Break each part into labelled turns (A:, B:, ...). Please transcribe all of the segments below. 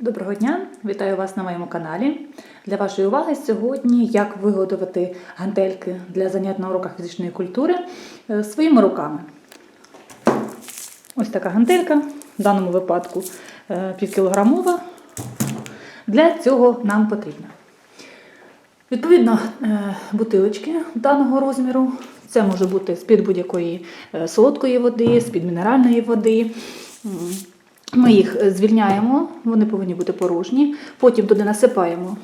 A: Доброго дня! Вітаю вас на моєму каналі. Для вашої уваги сьогодні як виготовити гантельки для занять на уроках фізичної культури е, своїми руками. Ось така гантелька, в даному випадку е, півкілограмова. Для цього нам потрібно. Відповідно, е, бутилочки даного розміру. Це може бути з-під будь-якої солодкої води, з-під мінеральної води. Ми їх е, звільняємо, вони повинні бути порожні. Потім туди насипаємо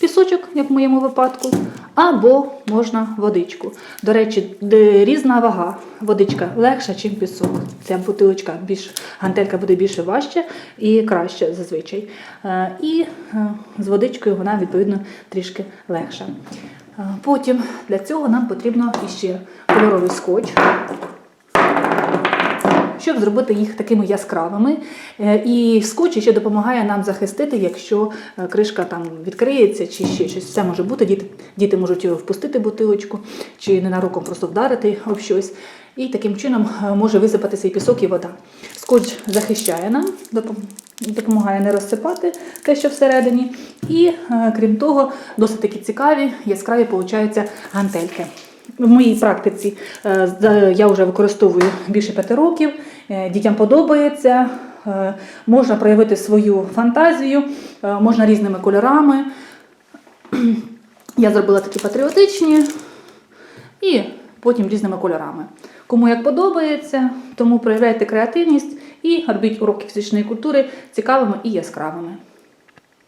A: пісочок, як в моєму випадку, або можна водичку. До речі, різна вага. Водичка легша, ніж пісок. Ця бутилочка більш гантелька буде більше важча і краще зазвичай. Е, І е, з водичкою вона відповідно трішки легша. Потім для цього нам потрібно іще кольоровий скотч щоб зробити їх такими яскравими. Е, І скотч ще допомагає нам захистити, якщо е, кришка там відкриється чи ще щось. Все може бути. Діти, діти можуть впустити бутилочку чи ненароком просто вдарити об щось. І таким чином е, може висипатися і пісок, і вода. Скотч захищає нам, допомагає не розсипати те, що всередині. І крім того, досить такі цікаві, яскраві получаються гантельки. В моїй практиці я вже використовую більше п'яти років. Е, Дітям подобається, е, можна проявити свою фантазію, е, можна різними кольорами. Я зробила такі патріотичні і потім різними кольорами. Кому як подобається, тому проявляйте креативність і робіть уроки фізичної культури цікавими і яскравими.